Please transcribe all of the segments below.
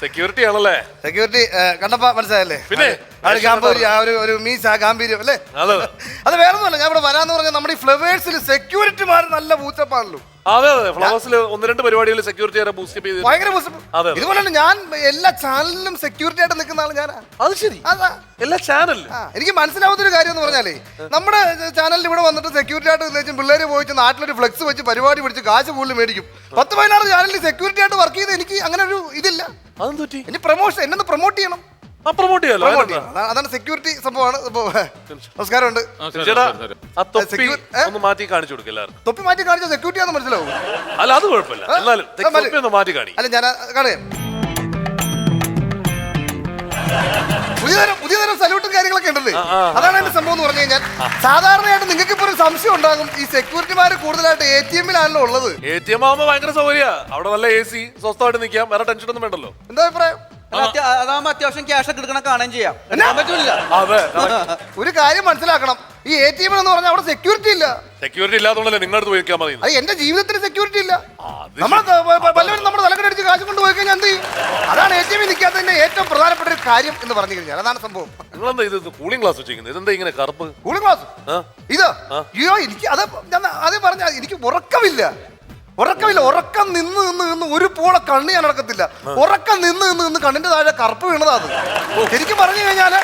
Security ആണല്ലേ? Security കണ്ടപ്പ മനസ്സിലായല്ലേ? പിന്നെ? ആ ഒരു ഗാംഭീര്യം ആ ഒരു ഒരു മീസ് ആ ഗാംഭീര്യം അല്ലേ? അതെ. അത് വേറെ ഒന്നുമല്ല ഞാൻ ഇവിടെ വരാന്ന് പറഞ്ഞാൽ നമ്മുടെ ഈ ഫ്ലവേഴ്സിൽ സെക്യൂരിറ്റിമാർ നല്ല പൂച്ചപ്പാണല്ലോ. അതെ അതെ. ഫ്ലവേഴ്സിൽ ഒന്ന് രണ്ട് പരിപാടികളിൽ സെക്യൂരിറ്റി ബൂസ്റ്റ് ചെയ്ത് ഭയങ്കര പൂച്ച- അതെ, അതെ. ഇതുപോലെ തന്നെ ഞാൻ എല്ലാ ചാനലിലും സെക്യൂരിറ്റി ആയിട്ട് നിൽക്കുന്ന ആൾ ഞാനാ. അത് ശരി. അതാ. എല്ലാ ചാനലിലും ആ, എനിക്ക് മനസ്സിലാവുന്ന ഒരു കാര്യം എന്ന് പറഞ്ഞാലേ നമ്മുടെ ചാനലിൽ ഇവിടെ വന്നിട്ട് സെക്യൂരിറ്റി ആയിട്ട് വെച്ചും പിള്ളേര് പോയിട്ട് നാട്ടിലൊരു ഫ്ലെക്സ് വെച്ച് പരിപാടി പിടിച്ച് കാശ് കൂടുതൽ മേടിക്കും. പത്ത് പതിനാറ് ചാനലിൽ സെക്യൂരിറ്റി ആയിട്ട് വർക്ക് ചെയ്ത് എനിക്ക് അങ്ങനെ ഒരു ഇതില്ല അതെന്ത് പറ്റി? ഇനി പ്രൊമോഷൻ എന്നെ പ്രൊമോട്ട് ചെയ്യണം. ആ പ്രൊമോട്ട് ചെയ്യാലോ പ്രൊമോട്ട് ചെയ്യണം. അതാണ്- അതാണ് സെക്യൂരിറ്റി സംഭവമാണ്. നമസ്കാരമുണ്ട്. ആ, ചേട്ടാ ശരി, ശരി. ആ തൊപ്പി Secure- ഏ? ഒന്ന് മാറ്റി കാണിച്ചു കൊടുക്കും എല്ലാവർക്കും. തൊപ്പി മാറ്റി കാണിച്ച സെക്യൂരിറ്റി ആണെന്ന് മനസ്സിലാവും. അല്ല അത് കുഴപ്പമില്ല? എന്നാലും തൊപ്പി ഒന്ന് മാറ്റി കാണി അല്ല ഞാൻ കാണേ പുതിയ തരം സല്യൂട്ടും കാര്യങ്ങളൊക്കെ ഉണ്ടല്ലേ? അതാണ് എന്റെ സംഭവം എന്ന് പറഞ്ഞു കഴിഞ്ഞാൽ. സാധാരണയായിട്ട് നിങ്ങൾക്ക് ഇപ്പൊ ഒരു സംശയം ഉണ്ടാകും ഈ സെക്യൂരിറ്റിമാർ കൂടുതലായിട്ട് എ ടി എമ്മിലാണല്ലോ ഉള്ളത്. എ ടി എം ആവുമ്പോ ഭയങ്കര സൗകര്യ. അവിടെ നല്ല എ സി സ്വസ്ഥമായിട്ട് നിൽക്കാം വേറെ ടെൻഷൻ ഒന്നും വേണ്ടല്ലോ. എന്താ അഭിപ്രായം? അതാകുമ്പോ അത്യാവശ്യം ക്യാഷ് ഒക്കെ എടുക്കണ കാണുകയും ചെയ്യാം. പറ്റില്ല അതെ ഒരു കാര്യം മനസ്സിലാക്കണം. ഈ എ ടി എം എന്ന് പറഞ്ഞാൽ അവിടെ സെക്യൂരിറ്റി ഇല്ല. സെക്യൂരിറ്റി ഇല്ലാത്തതുകൊണ്ടല്ലേ നിങ്ങളുടെ അടുത്ത് പോയി നിൽക്കാൻ മതി അത് എന്റെ ജീവിതത്തിന് സെക്യൂരിറ്റി ഇല്ല. നമ്മൾ നമ്മളെ വല്ലവരും നമ്മുടെ തലക്കടിച്ച് കാശ് കൊണ്ട് പോയി കഴിഞ്ഞാൽ എന്ത് ചെയ്യും അതാണ് എ ടി നിൽക്കാത്തതിന്റെ ഏറ്റവും പ്രധാനപ്പെട്ട ഒരു കാര്യം എന്ന് പറഞ്ഞു കഴിഞ്ഞാൽ അതാണ് സംഭവം. നിങ്ങളെന്താ ഇത് കൂളിംഗ് ഗ്ലാസ് വെച്ചിരിക്കുന്നത്? ഇതെന്താ ഇങ്ങനെ കറുപ്പ്? കൂളിംഗ് ഗ്ലാസ് ആ? ഇത്? അയ്യോ എനിക്ക് അത് ഞാൻ അത് പറഞ്ഞ എനിക്ക് ഉറക്കമില്ല. ഉറക്കമില്ല. ഉറക്കം നിന്ന് നിന്ന് നിന്ന് ഒരു പോളെ കണ്ണ് ഞാൻ നടക്കത്തില്ല ഉറക്കം നിന്ന് നിന്ന് നിന്ന് കണ്ണിന്റെ താഴെ കറുപ്പ് വീണതാ അത് ശരിക്കും പറഞ്ഞു കഴിഞ്ഞാൽ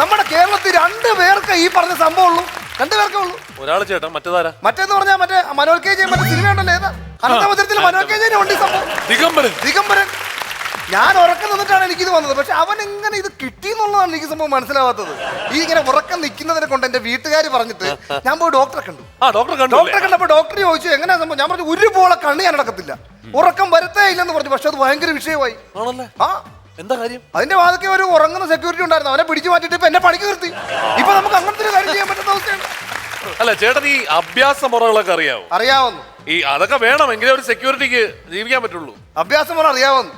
നമ്മുടെ കേരളത്തിൽ രണ്ട് പേർക്ക് ഈ പറഞ്ഞ സംഭവം ഉള്ളൂ. രണ്ട് പേർക്കേ ഉള്ളൂ. ഒരാൾ ചേട്ടാ മറ്റേതാരാ? മറ്റേന്ന് പറഞ്ഞാൽ മറ്റേ മനോൽ കെ ജെ മറ്റേ സിനിമ ഉണ്ടല്ലോ ഏതാ അനന്തമതിരത്തിൽ മനോൽ കെ ജെ ഉണ്ട് ഈ സംഭവം. ദിഗംബരൻ. ദിഗംബരൻ. ഞാൻ ഉറക്കം നിന്നിട്ടാണ് എനിക്കിത് വന്നത്. പക്ഷെ അവൻ എങ്ങനെ ഇത് കിട്ടി എന്നുള്ളതാണ് എനിക്ക് സംഭവം മനസ്സിലാവാത്തത്. ഈ ഇങ്ങനെ ഉറക്കം നിൽക്കുന്നതിനെ കൊണ്ട് എന്റെ വീട്ടുകാർ പറഞ്ഞിട്ട് ഞാൻ പോയി ഡോക്ടറെ കണ്ടു. ആ ഡോക്ടർ കണ്ടു ഡോക്ടറെ കണ്ടപ്പോ ഡോക്ടർ ചോദിച്ചു എങ്ങനെയാ സംഭവം? ഞാൻ പറഞ്ഞു ഒരു പോളെ കണ്ണ് ഞാൻ നടക്കത്തില്ല ഉറക്കം വരത്തേ ഇല്ലെന്ന് പറഞ്ഞു. പക്ഷെ അത് ഭയങ്കര വിഷയമായി. ആണല്ലേ? ആ. എന്താ കാര്യം? അതിന്റെ വാതൊക്കെ ഒരു ഉറങ്ങുന്ന സെക്യൂരിറ്റി ഉണ്ടായിരുന്നു. അവനെ പിടിച്ചു മാറ്റിട്ട് ഇപ്പൊ എന്നെ പണിക്ക് നിർത്തി. ഇപ്പൊ നമുക്ക് അങ്ങനത്തെ ഒരു കാര്യം ചെയ്യാൻ പറ്റുന്ന അവസ്ഥയാണ്. അല്ല ചേട്ടൻ ഈ അഭ്യാസ മുറകളൊക്കെ അറിയാവോ? അറിയാവുന്നു. ഈ അതൊക്കെ വേണം എങ്കിലേ ഒരു സെക്യൂരിറ്റിക്ക് ജീവിക്കാൻ പറ്റുള്ളൂ. അഭ്യാസം പോലെ അറിയാവുന്നു.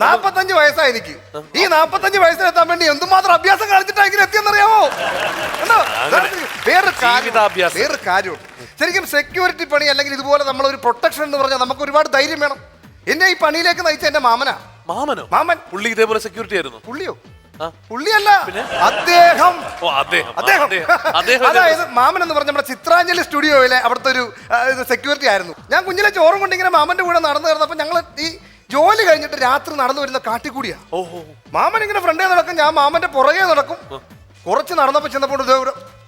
നാപ്പത്തഞ്ച് വയസ്സായി എനിക്ക് ഈ നാപ്പത്തഞ്ച് വയസ്സിലെത്താൻ വേണ്ടി എന്തുമാത്രം അഭ്യാസം കാണിച്ചിട്ടാ ഇങ്ങനെ എത്തിയെന്നറിയാമോ? വേറൊരു കാര്യം. ജീവിതാഭ്യാസം. വേറൊരു കാര്യമുണ്ട്. ശരിക്കും സെക്യൂരിറ്റി പണി അല്ലെങ്കിൽ ഇതുപോലെ നമ്മൾ ഒരു പ്രൊട്ടക്ഷൻ എന്ന് പറഞ്ഞാൽ നമുക്ക് ഒരുപാട് ധൈര്യം വേണം. എന്നെ ഈ പണിയിലേക്ക് നയിച്ച എന്റെ മാമനാ. മാമനോ? മാമൻ. പുള്ളി ഇതേപോലെ സെക്യൂരിറ്റി ആയിരുന്നു. പുള്ളിയോ. പുള്ളിയല്ല. അദ്ദേഹം. അതായത് മാമൻ എന്ന് പറഞ്ഞ നമ്മുടെ ചിത്രാഞ്ജലി സ്റ്റുഡിയോയിലെ അവിടുത്തെ ഒരു സെക്യൂരിറ്റി ആയിരുന്നു. ഞാൻ കുഞ്ഞിലെ ചോറും കൊണ്ട് ഇങ്ങനെ മാമന്റെ കൂടെ നടന്നു കയറുന്നപ്പോ ഞങ്ങൾ ഈ ജോലി കഴിഞ്ഞിട്ട് രാത്രി നടന്നു വരുന്ന കാട്ടിക്കൂടിയാ ഓ ഓ മാമൻ ഇങ്ങനെ ഫ്രണ്ടേ നടക്കും ഞാൻ മാമന്റെ പുറകെ നടക്കും. കുറച്ച് നടന്നപ്പോ ചെന്നപ്പോൾ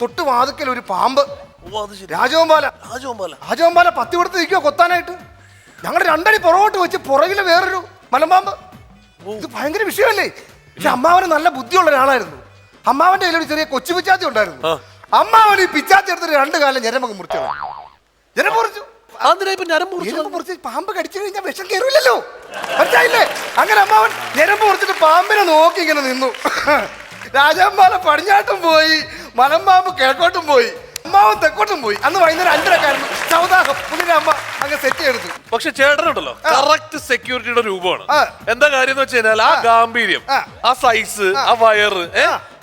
തൊട്ട് വാതുക്കൽ ഒരു പാമ്പ്. ഓ അത് ശരി. രാജവമ്പാല. രാജഗോപാല രാജവമ്പാല പത്തി കൊടുത്ത് നിൽക്കുവോ കൊത്താനായിട്ട്. ഞങ്ങൾ രണ്ടടി പുറകോട്ട് വെച്ച് പുറകിൽ വേറൊരു മലമ്പാമ്പ്. ഇത് ഭയങ്കര വിഷയമല്ലേ? പക്ഷെ അമ്മാവന് നല്ല ബുദ്ധിയുള്ള ഒരാളായിരുന്നു. അമ്മാവന്റെ കയ്യിൽ ഒരു ചെറിയ കൊച്ചു പിച്ചാത്തി ഉണ്ടായിരുന്നു. അമ്മാവൻ ഈ പിച്ചാത്തി എടുത്തിട്ട് രണ്ട് കാലം ഞരമ്പ് മുറിച്ചു? ഞരമ്പ് മുറിച്ച് പാമ്പ് കടിച്ചു കഴിഞ്ഞാൽ വിഷം കയറില്ലല്ലോ മനസ്സിലായില്ലേ? അങ്ങനെ അമ്മാവൻ ഞരമ്പ് കൊടുത്തിട്ട് പാമ്പിനെ നോക്കി ഇങ്ങനെ നിന്നു. രാജാമ്പാല പടിഞ്ഞാട്ടും പോയി മലമ്പാമ്പ് കിഴക്കോട്ടും പോയി അമ്മാവൻ തെക്കോട്ടും പോയി. അന്ന് വൈകുന്നേരം അഞ്ചരക്കായിരുന്നു. സൗദാഹം പുള്ളിന്റെ അമ്മ അങ്ങ് സെറ്റ് ചെയ്തു പക്ഷെ ചേട്ടനുണ്ടല്ലോ കറക്റ്റ് സെക്യൂരിറ്റിയുടെ രൂപമാണ്. എന്താ കാര്യം എന്ന് വെച്ച് കഴിഞ്ഞാൽ ആ ഗാംഭീര്യം ആ. ആ സൈസ് ആ. വയറ്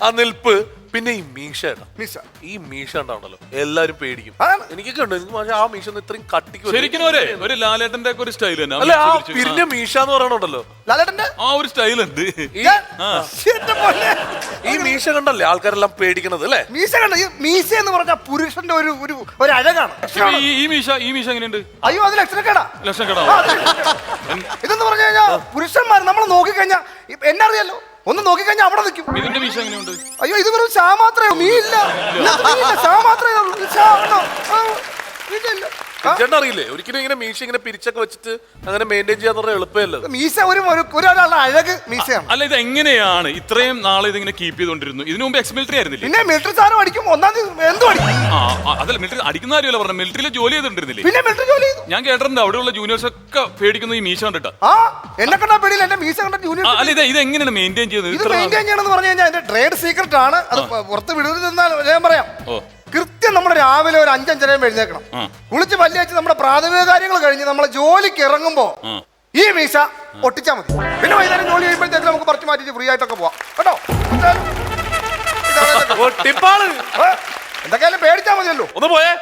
ആ നിൽപ്പ് പിന്നെ ഈ മീശ മീശ. ഈ മീശ ഉണ്ടാവണല്ലോ എല്ലാരും പേടിക്കും. അതാണ്. എനിക്കൊക്കെ ഉണ്ട്. എനിക്ക് പക്ഷേ ആ മീശ ഒന്ന് ഇത്രയും കട്ടിക്ക് ശരിക്കും ഒരേ ഒരു ലാലേട്ടന്റെ ഒക്കെ ഒരു സ്റ്റൈൽ തന്നെ. ആ അല്ല ആ മീശ പിരിച്ച്. പിരിഞ്ഞ മീശ എന്ന് പറയണുണ്ടല്ലോ. ലാലേട്ടന്റെ ആ ഒരു സ്റ്റൈൽ ഉണ്ട്. ഈ ഞാൻ- എന്റെ പൊന്നേ. ഈ മീശ കണ്ടല്ലേ ആൾക്കാരെല്ലാം പേടിക്കണത് അല്ലേ? മീശ കണ്ട ഈ മീശ എന്ന് പറഞ്ഞാൽ പുരുഷന്റെ ഒരു ഒരു ഒരു അഴകാണ്. ഈ ഈ മീശ ഈ മീശ എങ്ങനെയുണ്ട്? അയ്യോ അത് ലക്ഷണക്കേടാ ലക്ഷം കടാ. ഇതെന്ന് പറഞ്ഞു കഴിഞ്ഞാൽ പുരുഷന്മാർ നമ്മൾ നോക്കിക്കഴിഞ്ഞാൽ എന്നെ അറിയാലോ? ഒന്ന് നോക്കിക്കഴിഞ്ഞാൽ അവിടെ നിൽക്കും. ഇതിന്റെ മീശ എങ്ങനെയുണ്ട്? അയ്യോ ഇത് വെറും ഷാ മാത്രമേ മീ ഇല്ല ഷാ മാത്രമേ ചേട്ടൻ അറിയില്ലേ? ഒരിക്കലും ഇങ്ങനെ മീശ ഇങ്ങനെ പിരിച്ചൊക്കെ വെച്ചിട്ട് അങ്ങനെ മെയിന്റെയിൻ ചെയ്യാന്ന് പറഞ്ഞാൽ എളുപ്പമല്ല. മീശ ഒരു ഒരു- ഒരാളുടെ അഴക് മീശയാണ്. അല്ല ഇത് എങ്ങനെയാണ് ഇത്രയും നാളെ ഇതിങ്ങനെ കീപ്പ് ചെയ്തോണ്ടിരുന്നു ഇതിനു മുമ്പ് എക്സ് മിലിറ്ററി ആയിരുന്നില്ലേ? പിന്നെ മിലിറ്ററി സാധനം അടിക്കും ഒന്നാം തീയതി എന്തും അടിക്കും ആ ആ, അതല്ല മിലിറ്ററി അടിക്കുന്ന കാര്യമല്ല പറഞ്ഞു മിലിറ്ററിയിൽ ജോലി ചെയ്തിട്ടുണ്ടിരുന്നില്ലേ പിന്നെ മിലിറ്ററി ജോലി ചെയ്തു. ഞാൻ കേട്ടിട്ടുണ്ട് അവിടെയുള്ള ജൂനിയേഴ്സ് ഒക്കെ പേടിക്കുന്നു ഈ മീശ കണ്ടിട്ട്. ആ എന്നെ കണ്ടാ പേടിയില്ല എന്റെ മീശ കണ്ട ആ, ജൂനിയർ അല്ല ഇത് ഇത് എങ്ങനെയാണ് മെയിന്റെയിൻ ചെയ്യുന്നത്? ഇത് ഇത്ര മെയിന്റെയിൻ ചെയ്യണമെന്ന് പറഞ്ഞു കഴിഞ്ഞാൽ എന്റെ ട്രേഡ് സീക്രട്ട് ആണ്. അത് പുറത്ത് വിടരുതെന്നാൽ ഞാൻ പറയാം. ഓ. നമ്മൾ രാവിലെ ഒരു അഞ്ചഞ്ചരയും എഴുന്നേക്കണം. കുളിച്ച് പല്ലിയച്ച് നമ്മുടെ പ്രാഥമിക കാര്യങ്ങൾ കഴിഞ്ഞ് നമ്മൾ ജോലിക്ക് ഇറങ്ങുമ്പോ ഈ മീശ ഒട്ടിച്ചാൽ മതി. പിന്നെ വൈകുന്നേരം ജോലി കഴിയുമ്പോഴത്തേക്ക് നമുക്ക് പറിച്ചു മാറ്റിട്ട് ഫ്രീ ആയിട്ടൊക്കെ പോവാം. കേട്ടോ. എന്തൊക്കെയായാലും പേടിച്ചാൽ മതിയല്ലോ. ഒന്ന് പോയേ.